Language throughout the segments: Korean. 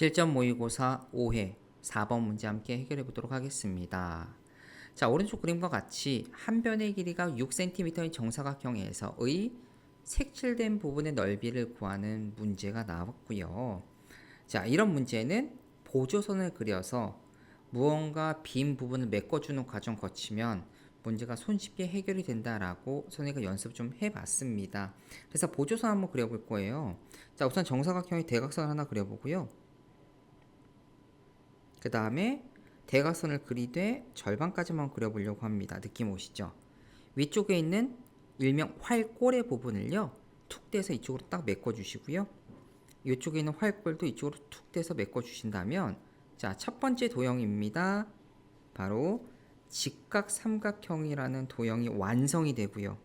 실전 모의고사 5회 4번 문제 함께 해결해 보도록 하겠습니다. 자, 오른쪽 그림과 같이 한 변의 길이가 6cm인 정사각형에서의 색칠된 부분의 넓이를 구하는 문제가 나왔고요. 자, 이런 문제는 보조선을 그려서 무언가 빈 부분을 메꿔주는 과정 거치면 문제가 손쉽게 해결이 된다라고 선생님과 연습 좀 해봤습니다. 그래서 보조선 한번 그려볼 거예요. 자, 우선 정사각형의 대각선 하나 그려보고요. 그 다음에 대각선을 그리되 절반까지만 그려보려고 합니다. 느낌 오시죠? 위쪽에 있는 일명 활골의 부분을요. 툭 떼서 이쪽으로 딱 메꿔주시고요. 이쪽에 있는 활골도 이쪽으로 툭 떼서 메꿔주신다면 자, 첫 번째 도형입니다. 바로 직각 삼각형이라는 도형이 완성이 되고요.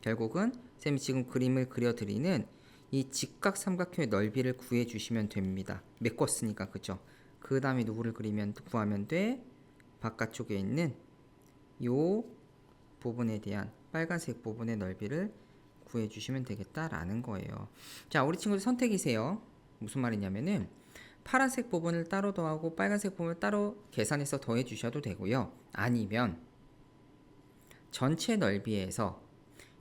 결국은 쌤이 지금 그림을 그려드리는 이 직각 삼각형의 넓이를 구해 주시면 됩니다. 메꿨으니까 그죠? 그 다음에 누구를 그리면 구하면 돼? 바깥쪽에 있는 요 부분에 대한 빨간색 부분의 넓이를 구해 주시면 되겠다라는 거예요. 자, 우리 친구들 선택이세요. 무슨 말이냐면은 파란색 부분을 따로 더하고 빨간색 부분을 따로 계산해서 더해 주셔도 되고요. 아니면 전체 넓이에서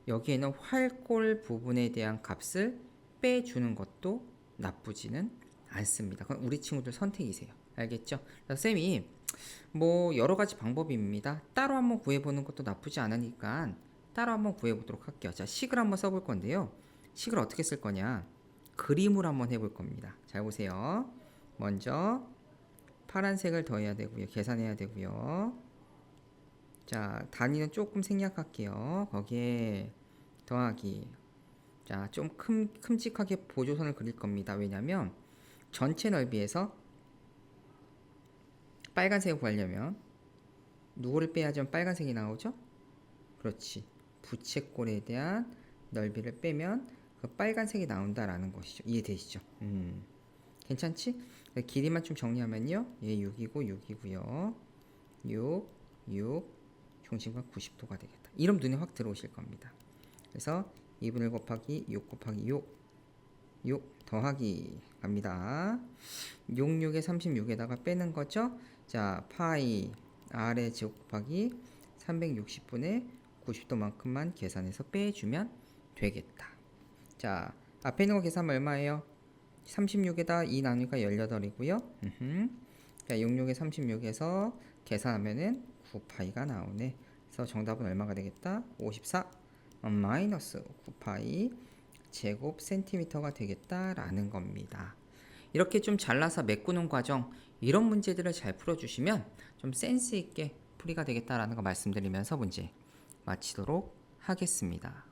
여기에는 활골 부분에 대한 값을 빼주는 것도 나쁘지는 않습니다. 그건 우리 친구들 선택이세요. 알겠죠? 쌤이 뭐 여러 가지 방법입니다. 따로 한번 구해보는 것도 나쁘지 않으니까 따로 한번 구해보도록 할게요. 자, 식을 한번 써볼 건데요. 식을 어떻게 쓸 거냐? 그림으로 한번 해볼 겁니다. 잘 보세요. 먼저 파란색을 더해야 되고요. 계산해야 되고요. 자, 단위는 조금 생략할게요. 거기에 더하기. 자, 좀 큼, 큼직하게 보조선을 그릴 겁니다. 왜냐면 전체 넓이에서 빨간색을 구하려면 누구를 빼야지 빨간색이 나오죠? 그렇지. 부채꼴에 대한 넓이를 빼면 그 빨간색이 나온다라는 것이죠. 이해되시죠? 음. 괜찮지? 길이만 좀 정리하면요. 얘 6이고 6이고요. 6, 6, 중심각 90도가 되겠다. 이름 눈에 확 들어오실 겁니다. 그래서 2분의 1 곱하기 6 곱하기 6 6 더하기 갑니다. 6, 6에 36에다가 빼는 거죠. 자, 파이 r의 제곱 곱하기 360분의 90도만큼만 계산해서 빼주면 되겠다. 자, 앞에 있는 거 계산하면 얼마예요? 36에다 2 나누니까 18이고요. 자, 66에 36에서 계산하면은 9파이가 나오네. 그래서 정답은 얼마가 되겠다? 54 어, 마이너스 9파이 제곱 센티미터가 되겠다라는 겁니다. 이렇게 좀 잘라서 메꾸는 과정 이런 문제들을 잘 풀어주시면 좀 센스 있게 풀이가 되겠다라는 거 말씀드리면서 문제 마치도록 하겠습니다.